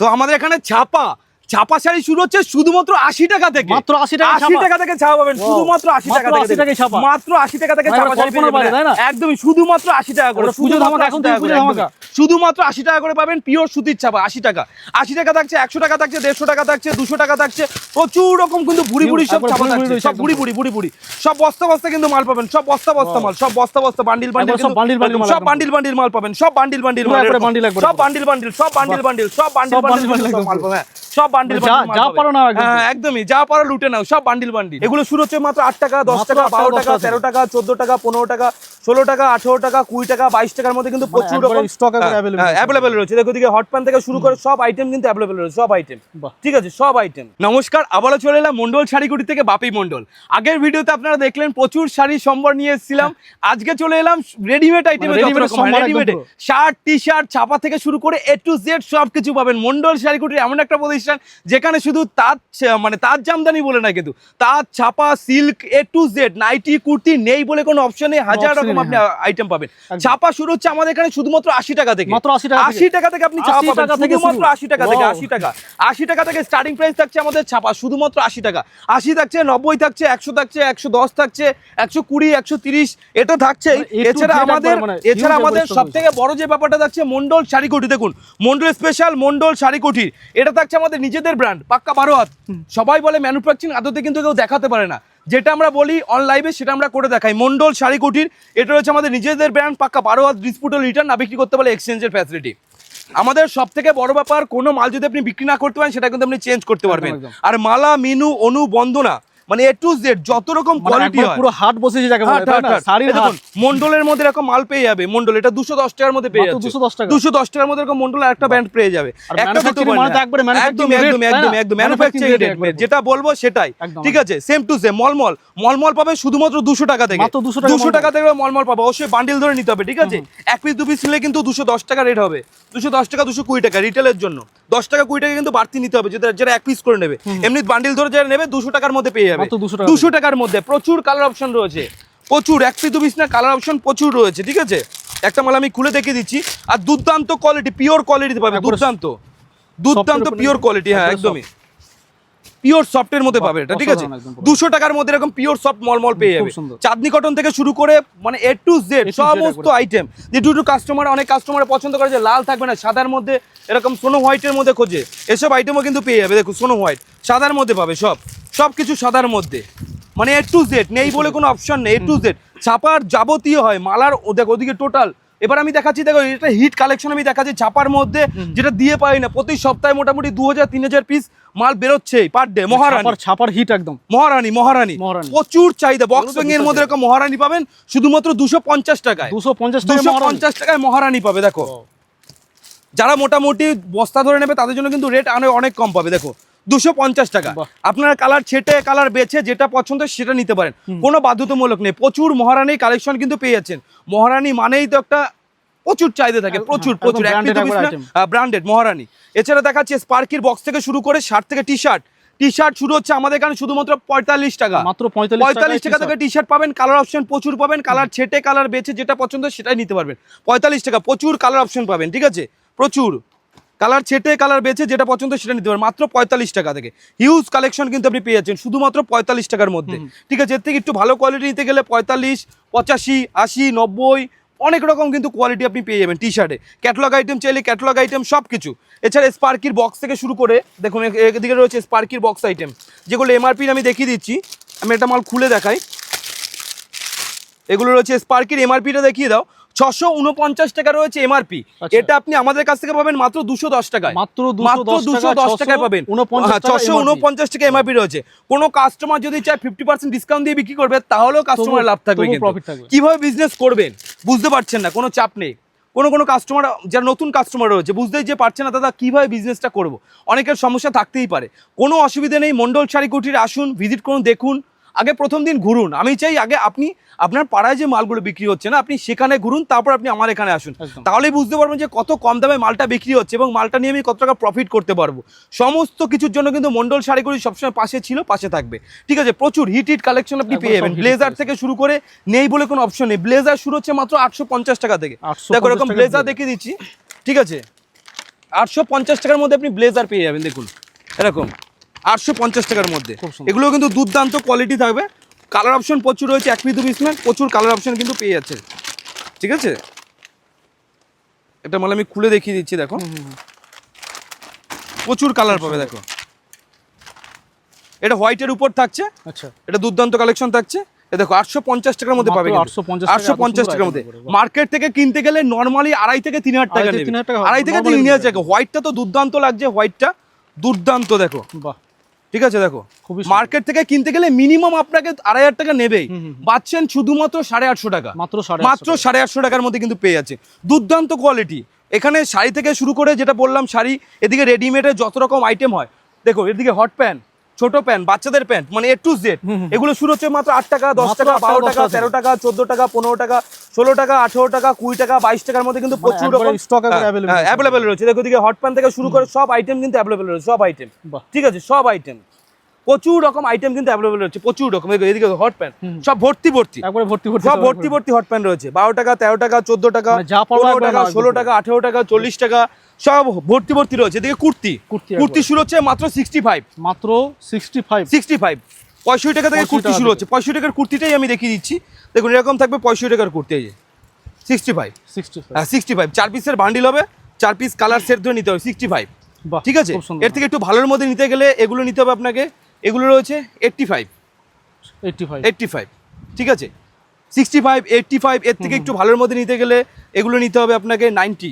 তো আমাদের এখানে ছাপা ছাপা শাড়ি শুরু হচ্ছে শুধুমাত্র আশি টাকা থেকে মাত্র 80 টাকায় আশি টাকা থেকে ছাপা পাবেন শুধুমাত্র আশি টাকা থেকে 80 টাকায় ছাপা? মাত্র আশি টাকা থেকে ছাপা শাড়ি? একদমই শুধুমাত্র আশি টাকা করে পুজো শুধুমাত্র ধামাকা, এখন টাকা পুজো ধামাকা। শুধুমাত্র আশি টাকা করে পাবেন পিওর সুতির ছাপা আশি টাকা আশি টাকা থাকছে একশো টাকা থাকছে দেড়শো টাকা থাকছে দুশো টাকা থাকছে প্রচুর রকম কিন্তু বুড়ি বুড়ি সব ছাপা থাকছে সব। বুড়ি বুড়ি বুড়ি বুড়ি সব বস্তা বস্তা কিন্তু মাল পাবেন সব বস্তা বস্তা মাল সব বস্তা বস্তা বান্ডিল বান্ডিল সব বান্ডিল বান্ডিল মাল সব বান্ডিল বান্ডিল মাল পাবেন সব বান্ডিল বান্ডিল মাল। বান্ডিল সব বান্ডিল বান্ডিল সব বান্ডিল বান্ডিল সব বান্ডিল বান্ডিল সব। মাল পাবেন সব বান্ডিল যা-। পারো নাও একদম। হ্যাঁ একদমই যা পারো লুটে নাও সব বান্ডিল বান্ডিল এগুলো শুরু হচ্ছে মাত্র আট টাকা দশ টাকা বারো টাকা তেরো টাকা চোদ্দ টাকা পনেরো টাকা ষোলো টাকা আঠেরো টাকা কুড়ি টাকা বাইশ টাকার মধ্যে কিন্তু প্রচুর মানে রকম আছে। অ্যাভেলেবেল রয়েছে। দেখো দিকে হট প্যান থেকে শুরু করে সব আইটেম কিন্তু অ্যাভেলেবেল রয়েছে সব আইটেম ঠিক আছে সব আইটেম নমস্কার আবারও চলে এলাম মন্ডল শাড়িগুড়ি থেকে বাপি মন্ডল। আগের ভিডিওতে আপনারা দেখলেন প্রচুর শাড়ি সম্বর নিয়ে এসেছিলাম। আজকে চলে এলাম readymade item readymade. Shirt T shirt ছাপা থেকে শুরু করে এ টু জেড সব কিছু পাবেন। মন্ডল শাড়িকুটির এমন একটা প্রতিষ্ঠান যেখানে শুধু তাঁত মানে তাঁত জামদানি বলে না কিন্তু তাঁত ছাপা silk A to Z nighty kurti নেই বলে কোনো অপশন নেই হাজার রকম আপনি আইটেম পাবেন। ছাপা শুরু হচ্ছে আমাদের এখানে শুধুমাত্র আশি টাকা থেকে। মাত্র 80 টাকা আশি টাকা থেকে আপনি ছাপা পাবেন। টাকা থেকে শুধুমাত্র আশি টাকা থেকে আশি টাকা। আশি টাকা থেকে স্টার্টিং প্রাইস থাকছে আমাদের ছাপা শুধুমাত্র আশি টাকা। আশি থাকছে নব্বই থাকছে একশো থাকছে একশো দশ থাকছে একশো কুড়ি একশো তিরিশ এটা থাকছে। মানে এছাড়া আমাদের মানে এছাড়া আমাদের সব থেকে বড় যে ব্যাপারটা থাকছে মন্ডল শাড়িকুটি দেখুন মন্ডল স্পেশাল মন্ডল শাড়িকুটি এটা থাকছে আমাদের নিজেদের ব্র্যান্ড পাক্কা বারো হাত সবাই বলে ম্যানুফ্যাকচারিং আদতে কিন্তু কেউ দেখাতে পারে না। যেটা আমরা বলি অন লাইভে সেটা আমরা করে দেখাই। মন্ডল শাড়ি কুটির এটা হচ্ছে আমাদের নিজেদের ব্র্যান্ড পাক্কা বারো হাত ডিসপুট রিটার্ন না বিক্রি করতে পারে এক্সচেঞ্জের ফ্যাসিলিটি আমাদের সব থেকে বড় ব্যাপার কোনো মাল যদি আপনি বিক্রি না করতে পারেন সেটা কিন্তু আপনি চেঞ্জ করতে পারবেন। আর মালা মিনু অনু বন্দনা মানে এ টু জেড যত রকম মানে কোয়ালিটি হয়। পুরো হাট বসেছে যাকে বলে হাট, তাই না? শাড়ির দেখুন, হাট। মন্ডলের মধ্যে এরকম মাল পেয়ে যাবে। মন্ডল এটা দুশো দশ টাকার মধ্যে পেয়ে যাচ্ছে। 210 টাকা। দুশো দশ টাকার মধ্যে এরকম মন্ডল একটা ব্যান্ড পেয়ে যাবে। একটা দুটো মানে একবারে একদম একদম একদম একদম। ম্যানুফ্যাকচারিং রেট যেটা বলব সেটাই। ঠিক আছে? সেম টু সেম মলমল। মলমল পাবে শুধুমাত্র দুশো টাকা থেকে। মাত্র 200 টাকা থেকে মলমল পাবে। অবশ্যই বান্ডিল ধরে নিতে হবে ঠিক আছে? এক পিস দু পিস নিলে কিন্তু দুশো দশ টাকা রেট হবে। দুশো দশ টাকা দুশো কুড়ি টাকা রিটেলের জন্য। দশ টাকা কুড়ি টাকা কিন্তু বাড়তি নিতে হবে। যেটা যেটা এক পিস করে নেবে। এমনি বান্ডিল ধরে যারা নেবে দুশো টাকার মধ্যে পেয়ে যাবে। মাত্র 200 টাকা দুশো টাকার মধ্যে প্রচুর কালার অপশন রয়েছে। প্রচুর এক পিস দু পিস না কালার অপশন প্রচুর রয়েছে ঠিক আছে? একটা মাল আমি খুলে দেখে দিচ্ছি। আর দুর্দান্ত কোয়ালিটি পিওর কোয়ালিটি পাবে দুর্দান্ত। দুর্দান্ত পিওর কোয়ালিটি হ্যাঁ একদমই। পিওর সফটের মধ্যে পাবে এটা ঠিক আছে। দুশো টাকার মধ্যে এরকম পিওর সফট মলমল পেয়ে যাবে। চাঁদনি কটন থেকে শুরু করে মানে এ টু জেড সমস্ত আইটেম যে দুটো কাস্টমার অনেক কাস্টমার পছন্দ করে যে লাল থাকবে না সাদার মধ্যে এরকম সোনো হোয়াইটের মধ্যে খোঁজে। এসব আইটেমও কিন্তু পেয়ে যাবে দেখো সোনো হোয়াইট সাদার মধ্যে পাবে সব। সব কিছু সাদার মধ্যে। মানে এ টু জেড নেই বলে কোনো অপশন নেই এ টু জেড ছাপার যাবতীয় হয় মালার দেখো ওদিকে টোটাল এবার আমি দেখাচ্ছি দেখো এটা হিট কালেকশন আমি দেখাচ্ছি ছাপার মধ্যে যেটা দিয়ে পাই না প্রতি সপ্তাহে মোটামুটি দু হাজার তিন হাজার পিস মাল বেরোচ্ছে পার ডে মহারানী ছাপার হিট একদম। মহারানী মহারানী। প্রচুর চাহিদা বক্স এর মধ্যে এরকম মহারানী পাবেন শুধুমাত্র দুশো পঞ্চাশ টাকায়। 250 টাকা দুশো পঞ্চাশ টাকায় মহারানী পাবে দেখো। যারা মোটামুটি বস্তা ধরে নেবে তাদের জন্য কিন্তু রেট অনেক অনেক কম পাবে দেখো। দুশো পঞ্চাশ টাকা। আপনার কালার ছেটে কালার বেছে যেটা পছন্দ সেটা নিতে পারেন। কোনো বাধ্যতামূলক নেই। প্রচুর মহারানী কালেকশন কিন্তু পেয়ে যাচ্ছেন মহারানী মানেই তো একটা প্রচুর চাহিদা থাকে প্রচুর প্রচুর। ব্র্যান্ডেড মহারানী। এছাড়া দেখাচ্ছে স্পার্কির বক্স থেকে শুরু করে শার্ট থেকে টি শার্ট টি শার্ট শুরু হচ্ছে আমাদের এখানে শুধুমাত্র পঁয়তাল্লিশ টাকা। মাত্র পঁয়তাল্লিশ টাকা থেকে টি শার্ট পাবেন কালার অপশন প্রচুর পাবেন কালার ছেটে কালার বেছে যেটা পছন্দ সেটাই নিতে পারবেন। পঁয়তাল্লিশ টাকা প্রচুর কালার অপশন পাবেন ঠিক আছে? প্রচুর। কালার ছেটে কালার বেছে যেটা পছন্দ সেটা নিতে পারবেন মাত্র পঁয়তাল্লিশ টাকা থেকে। হিউজ কালেকশন কিন্তু আপনি পেয়ে যাচ্ছেন শুধুমাত্র পঁয়তাল্লিশ টাকার মধ্যে। ঠিক আছে এর থেকে একটু ভালো কোয়ালিটি নিতে গেলে পঁয়তাল্লিশ পঁচাশি আশি নব্বই অনেক রকম কিন্তু কোয়ালিটি আপনি পেয়ে যাবেন টি শার্টে ক্যাটলগ আইটেম চাইলে ক্যাটলগ আইটেম সব কিছু এছাড়া স্পার্কির বক্স থেকে শুরু করে দেখুন এদিকে রয়েছে স্পার্কির বক্স আইটেম যেগুলো এমআরপি আমি দেখিয়ে দিচ্ছি আমি একটা মাল খুলে দেখাই। এগুলো রয়েছে স্পার্কির এমআরপিটা দেখিয়ে দাও। ছশো উনপঞ্চাশ টাকা রয়েছে এমআরপি আচ্ছা। এটা আপনি আমাদের কাছ থেকে পাবেন মাত্র দুশো দশ টাকায়। মাত্র দুশো দশ টাকায় পাবেন। ছশো উনপঞ্চাশ টাকা এমআরপি রয়েছে। কোনো কাস্টমার যদি চায় ফিফটি পার্সেন্ট ডিসকাউন্ট দিয়ে বিক্রি করবে তাহলেও কাস্টমার লাভ থাকবে। কীভাবে বিজনেস করবেন বুঝতে পারছেন না কোনো চাপ নেই। কোনো কোনো কাস্টমার যারা নতুন কাস্টমার রয়েছে বুঝতেই যে পারছে না দাদা কীভাবে বিজনেসটা করব? অনেকের সমস্যা থাকতেই পারে। কোনো অসুবিধা নেই মন্ডল শাড়ি কুটির আসুন ভিজিট করুন দেখুন। আগে প্রথম দিন ঘুরুন। আমি চাই আগে আপনি আপনার পাড়ায় যে মালগুলো বিক্রি হচ্ছে না আপনি সেখানে ঘুরুন তারপর আপনি আমার এখানে আসুন। তাহলেই বুঝতে পারবেন যে কত কম দামে মালটা বিক্রি হচ্ছে এবং মালটা নিয়ে আমি কত টাকা প্রফিট করতে পারব। সমস্ত কিছুর জন্য কিন্তু মন্ডল শাড়িগুলি সবসময় পাশে ছিল পাশে থাকবে। ঠিক আছে প্রচুর হিট হিট কালেকশন আপনি পেয়ে যাবেন। ব্লেজার থেকে শুরু করে নেই বলে কোনো অপশন নেই। ব্লেজার শুরু হচ্ছে মাত্র আটশো পঞ্চাশ টাকা থেকে। দেখো এরকম ব্লেজার। দেখিয়ে দিচ্ছি। ঠিক আছে আটশো পঞ্চাশ টাকার মধ্যে আপনি ব্লেজার পেয়ে যাবেন দেখুন। এরকম। আটশো পঞ্চাশ টাকার মধ্যে। এগুলো কিন্তু দুর্দান্ত কোয়ালিটি থাকবে। কালার অপশন প্রচুর রয়েছে এক পিস দু পিস প্রচুর কালার অপশন কিন্তু পেয়ে যাচ্ছে। ঠিক আছে? এটা মানে আমি খুলে দেখিয়ে দিচ্ছি দেখো। প্রচুর কালার পাবে দেখো। এটা হোয়াইটের উপর থাকছে। আচ্ছা। এটা দুর্দান্ত কালেকশন থাকছে। এ দেখো আটশো পঞ্চাশ টাকার মধ্যে পাবে 850 আটশো পঞ্চাশ টাকার মধ্যে। মার্কেট থেকে কিনতে গেলে নর্মালি আড়াই থেকে তিন হাজার টাকা আড়াই থেকে তিন হাজার টাকা আড়াই থেকে তিন হাজার টাকা। হোয়াইটটা তো দুর্দান্ত লাগছে হোয়াইটটা দুর্দান্ত দেখো। বাহ। ঠিক আছে দেখো মার্কেট থেকে কিনতে গেলে মিনিমাম আপনাকে আড়াই হাজার টাকা নেবেই। পাচ্ছেন শুধুমাত্র সাড়ে আটশো টাকা। মাত্র মাত্র সাড়ে আটশো টাকার মধ্যে কিন্তু পেয়ে যাচ্ছে। দুর্দান্ত কোয়ালিটি এখানে শাড়ি থেকে শুরু করে যেটা বললাম শাড়ি এদিকে রেডিমেডের যত রকম আইটেম হয় দেখো এদিকে হট প্যান্ট ছোট প্যান্ট বাচ্চাদের প্যান্ট মানে এ টু জেড। এগুলো শুরু হচ্ছে মাত্র আট টাকা দশ টাকা বারো টাকা তেরো টাকা চোদ্দ টাকা পনেরো টাকা ষোলো টাকা আঠেরো টাকা কুড়ি টাকা বাইশ টাকার মধ্যে কিন্তু মানে প্রচুর রকম। অ্যাভেলেবেল রয়েছে। দেখো এদিকে হট প্যান্ট থেকে শুরু করে সব আইটেম কিন্তু অ্যাভেলেবেল রয়েছে সব আইটেম ঠিক আছে সব আইটেম প্রচুর রকম আইটেম কিন্তু অ্যাভেলেবেল রয়েছে প্রচুর রকম। এদিকে হট প্যান্ট সব ভর্তি ভর্তি। একবারে ভর্তি ভর্তি সব ভর্তি ভর্তি হট প্যান্ট রয়েছে। বারো টাকা তেরো টাকা চোদ্দ টাকা মানে পনেরো টাকা ষোলো টাকা আঠেরো টাকা চল্লিশ টাকা সব ভর্তি ভর্তি রয়েছে। এদিকে কুর্তি। কুর্তি শুরু হচ্ছে মাত্র সিক্সটি ফাইভ মাত্র সিক্সটি ফাইভ সিক্সটি ফাইভ পঁয়ষট্টি টাকা থেকে কুর্তি শুরু হচ্ছে। পঁয়ষট্টি টাকার কুর্তিটাই আমি দেখিয়ে দিচ্ছি। দেখুন এরকম থাকবে পঁয়ষট্টি টাকার কুর্তি এই যে। সিক্সটি ফাইভ সিক্সটি হ্যাঁ সিক্সটি ফাইভ চার পিসের বান্ডিল হবে। চার পিস কালার সেট ধরে নিতে হবে। সিক্সটি ফাইভ ঠিক আছে? এর থেকে একটু ভালোর মধ্যে নিতে গেলে এগুলো নিতে হবে আপনাকে। এগুলো রয়েছে eighty five eighty five eighty five ঠিক আছে? সিক্সটি ফাইভ এইট্টি ফাইভ এর থেকে একটু ভালোর মধ্যে নিতে গেলে এগুলো নিতে হবে আপনাকে নাইনটি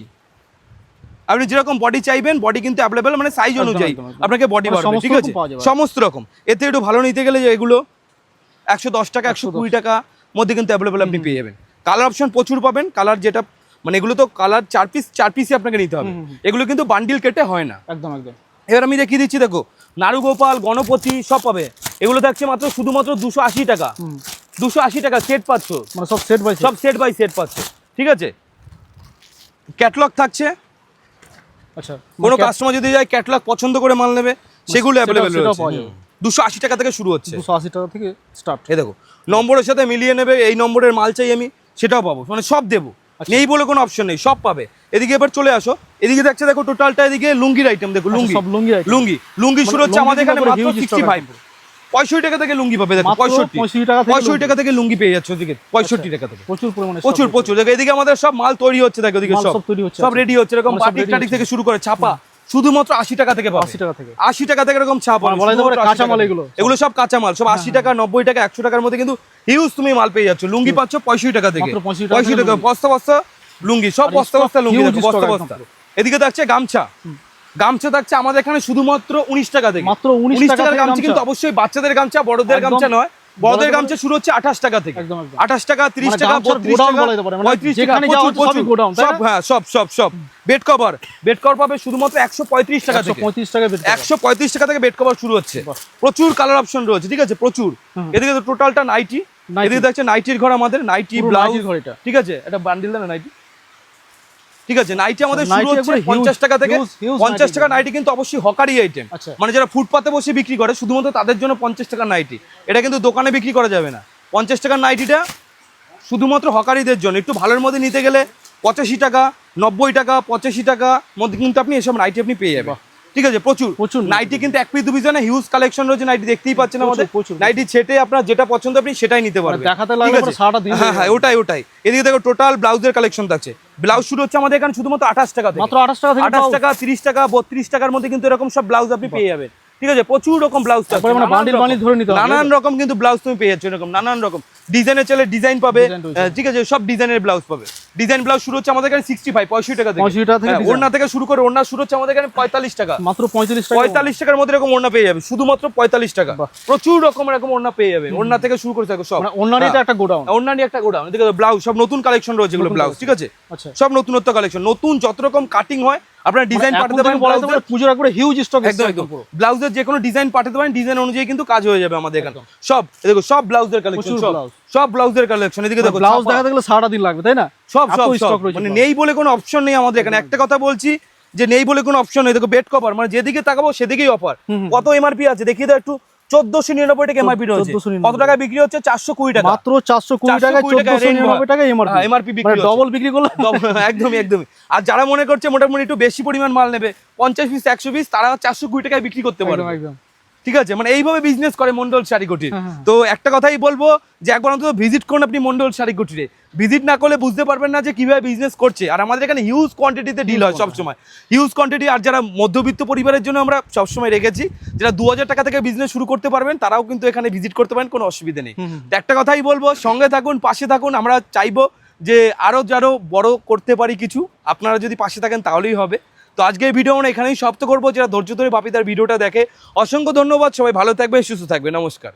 আপনি যেরকম বডি চাইবেন বডি কিন্তু অ্যাভেলেবেল মানে সাইজ অনুযায়ী। আপনাকে বডি বাড়বে ঠিক আছে? সমস্ত রকম। থেকে একটু ভালো নিতে গেলে যে এগুলো একশো দশ টাকা একশো কুড়ি টাকা মধ্যে কিন্তু অ্যাভেলেবেল আপনি পেয়ে যাবেন। কালার অপশন প্রচুর পাবেন। কালার যেটা মানে এগুলো তো কালার চার পিস চার পিসই আপনাকে নিতে হবে। এগুলো কিন্তু বান্ডিল কেটে হয় না। একদম একদম। এবার আমি দেখিয়ে দিচ্ছি দেখো নারুগোপাল গণপতি সব পাবে। এগুলো থাকছে মাত্র শুধুমাত্র দুশো আশি টাকা। দুশো আশি টাকা সেট পাচ্ছ। মানে সব সেট বাই সব সেট বাই সেট পাচ্ছ। ঠিক আছে? ক্যাটলগ থাকছে। আচ্ছা কোনো কাস্টমার যদি যায় ক্যাটলগ পছন্দ করে মাল নেবে সেগুলো অ্যাভেলেবেল রয়েছে। দুশো আশি টাকা থেকে শুরু হচ্ছে। দুশো আশি টাকা থেকে স্টার্ট এ দেখো নম্বরের সাথে মিলিয়ে নেবে এই নম্বরের মাল চাই আমি সেটাও পাবো। মানে সব দেবো। আচ্ছা। নেই বলে কোনো অপশন নেই সব পাবে। এদিকে এবার চলে আসো। এদিকে দেখছে দেখো টোটালটা এদিকে লুঙ্গির আইটেম দেখো লুঙ্গি। আচ্ছা, সব লুঙ্গি লুঙ্গি। লুঙ্গি শুরু মানে হচ্ছে আমাদের এখানে মাত্র সিক্সটি ফাইভ। পঁয়ষট্টি টাকা থেকে লুঙ্গি পাবে দেখো পঁয়ষট্টি। টাকা পঁয়ষট্টি। টাকা থেকে লুঙ্গি পেয়ে যাচ্ছে ওদিকে পঁয়ষট্টি টাকা থেকে। প্রচুর পরিমাণে প্রচুর প্রচুর। দেখো এদিকে আমাদের সব মাল তৈরি হচ্ছে দেখো এদিকে সব। তৈরি হচ্ছে, সব আচ্ছা। রেডি হচ্ছে এরকম টাটিক থেকে শুরু করে ছাপা। শুধুমাত্র আশি টাকা থেকে পাবে। 80 টাকা থেকে। আশি টাকা থেকে এরকম ছাপা মানে বলা যেতে পারে কাঁচা মাল এগুলো। এগুলো সব কাঁচা মাল সব আশি টাকা নব্বই টাকা একশো টাকার মধ্যে কিন্তু হিউজ তুমি মাল পেয়ে যাচ্ছ। লুঙ্গি পাচ্ছ পঁয়ষট্টি টাকা থেকে। মাত্র 65 টাকা পঁয়ষট্টি টাকা। বস্তা বস্তা লুঙ্গি সব বস্তা বস্তা লুঙ্গি বস্তা বস্তা। এদিকে দেখছে গামছা। গামছা থাকছে আমাদের এখানে শুধুমাত্র উনিশ টাকা থেকে। মাত্র উনিশ টাকার গামছা। কিন্তু অবশ্যই বাচ্চাদের গামছা বড়দের গামছা নয়। বড়দের গামছা শুরু হচ্ছে আঠাশ টাকা থেকে। আঠাশ টাকা তিরিশ মানে টাকা godown টাকা মানে পঁয়ত্রিশ সব হ্যাঁ সব সব সব। বেড কভার বেড কভার পাবে শুধুমাত্র একশো পঁয়ত্রিশ টাকা থেকে। পঁয়ত্রিশ টাকা একশো পঁয়ত্রিশ টাকা থেকে বেড কভার শুরু হচ্ছে। প্রচুর কালার অপশন রয়েছে ঠিক আছে? প্রচুর। এদিকে তো টোটালটা নাইটি নাইটি। এদিকে দেখছে নাইটির ঘর আমাদের নাইটি ব্লাউজ ঘর এটা। ঠিক আছে? এটা বান্ডিল না নাইটি ঠিক আছে নাইটি আমাদের শুরু হচ্ছে একবারে huge, পঞ্চাশ টাকা থেকে huge, huge পঞ্চাশ নাইটি টাকা নাইটি কিন্তু অবশ্যই হকারি আইটেম আচ্ছা। মানে যারা ফুটপাতে বসে বিক্রি করে শুধুমাত্র তাদের জন্য পঞ্চাশ টাকার নাইটি এটা কিন্তু দোকানে বিক্রি করা যাবে না। পঞ্চাশ টাকার নাইটিটা শুধুমাত্র হকারিদের জন্য। একটু ভালোর মধ্যে নিতে গেলে পঁচাশি টাকা নব্বই টাকা পঁচাশি টাকা মধ্যে কিন্তু আপনি এসব নাইটি আপনি পেয়ে যাবেন। ঠিক আছে প্রচুর। প্রচুর নাইটি কিন্তু এক পিস দু পিস না হিউজ কালেকশন রয়েছে নাইটি দেখতেই পাচ্ছেন আমাদের। প্রচুর, নাইটি ছেটে আপনার যেটা পছন্দ আপনি সেটাই নিতে পারবেন। দেখাতে লাগবে সারাটা দিন হ্যাঁ হ্যাঁ ওটাই ওটাই। এদিকে দেখো টোটাল ব্লাউজের কালেকশন থাকছে ব্লাউজ শুরু হচ্ছে আমাদের এখানে শুধুমাত্র আঠাশ টাকা মাত্র আঠাশ টাকা আঠাশ টাকা তিরিশ টাকা বত্রিশ টাকার মধ্যে কিন্তু এরকম সব ব্লাউজ আপনি পেয়ে যাবেন। ঠিক আছে প্রচুর রকম ব্লাউজ নানান রকম কিন্তু ব্লাউজ তুমি পেয়ে যাচ্ছ এরকম নানান রকম। ডিজাইনের চলে ডিজাইন পাবে ঠিক আছে সব ডিজাইনের ব্লাউজ পাবে। ডিজাইন ব্লাউজ শুরু হচ্ছে আমাদের এখানে সিক্সটি ফাইভ পঁয়ষট্টি টাকা থেকে। 65 টাকা থেকে হ্যাঁ, ওড়না থেকে শুরু করে ওড়না শুরু হচ্ছে আমাদের এখানে পঁয়তাল্লিশ টাকা। মাত্র পঁয়তাল্লিশ পঁয়তাল্লিশ টাকার মধ্যে এরকম ওড়না পেয়ে যাবে শুধুমাত্র পঁয়তাল্লিশ টাকা। প্রচুর রকমের এরকম ওড়না পেয়ে যাবে ওড়না থেকে শুরু করে থাকো সব। মানে অন্যান্য হ্যাঁ। একটা গোডাউন। অন্যান্য একটা গোডাউন। এদিকে ব্লাউজ সব নতুন কালেকশন রয়েছে এগুলো ব্লাউজ ঠিক আছে? আচ্ছা। সব নতুনত্ব কালেকশন নতুন যত রকম কাটিং হয় আপনারা ডিজাইন মানে পাঠাতে পারেন পুজোর হিউজ স্টক একদম একদম। ব্লাউজের যে কোনো ডিজাইন পাঠাতে পারেন ডিজাইন অনুযায়ী কিন্তু কাজ হয়ে যাবে আমাদের এখানে। সব দেখো সব ব্লাউজের কালেকশন সব। ব্লাউজের কালেকশন এদিকে দেখো ব্লাউজ। দেখাতে গেলে সারাটা দিন লাগবে তাই না? সব সব স্টক মানে নেই বলে কোনো অপশন নেই আমাদের এখানে। একটা কথা বলছি যে নেই বলে কোনো অপশন নেই। দেখো বেড কভার মানে যেদিকে তাকাবো সেদিকেই অফার। কত এমআরপি আছে দেখিয়ে দাও একটু। চোদ্দশো নিরানব্বই টাকা এমআরপি রয়েছে। কত টাকা বিক্রি হচ্ছে? চারশো কুড়ি টাকা। মাত্র চারশো কুড়ি 420 টাকায় টাকায় চোদ্দশো নিরানব্বই টাকা এমআরপি হ্যাঁ, বিক্রি ডবল বিক্রি করলে একদমই একদমই। আর যারা মনে করছে মোটামুটি একটু বেশি পরিমাণ মাল নেবে পঞ্চাশ পিস একশো পিস তারা চারশো কুড়ি টাকায় বিক্রি করতে পারবে। একদম। ঠিক আছে? মানে এইভাবে বিজনেস করে মন্ডল শাড়ি কুটির হ্যাঁ, হ্যাঁ। তো একটা কথাই বলব যে একবার অন্তত ভিজিট করুন আপনি মন্ডল শাড়ি কুটিরে ভিজিট না করলে বুঝতে পারবেন না যে কীভাবে বিজনেস করছে। আর আমাদের এখানে হিউজ কোয়ান্টিটিতে ডিল হয় সবসময় হিউজ কোয়ান্টিটি আর যারা মধ্যবিত্ত পরিবারের জন্য আমরা সবসময় রেখেছি যারা দু হাজার টাকা থেকে বিজনেস শুরু করতে পারবেন তারাও কিন্তু এখানে ভিজিট করতে পারেন কোনো অসুবিধা নেই। একটা কথাই বলব সঙ্গে থাকুন পাশে থাকুন আমরা চাইব যে আরও যারও বড় করতে পারি কিছু আপনারা যদি পাশে থাকেন তাহলেই হবে। তো আজকে ভিডিও আমরা এখানেই সপ্ত করব। যারা ধৈর্য ধরে বাপিদার ভিডিওটা দেখে, অসংখ্য ধন্যবাদ। সবাই ভালো থাকবে সুস্থ থাকবে নমস্কার।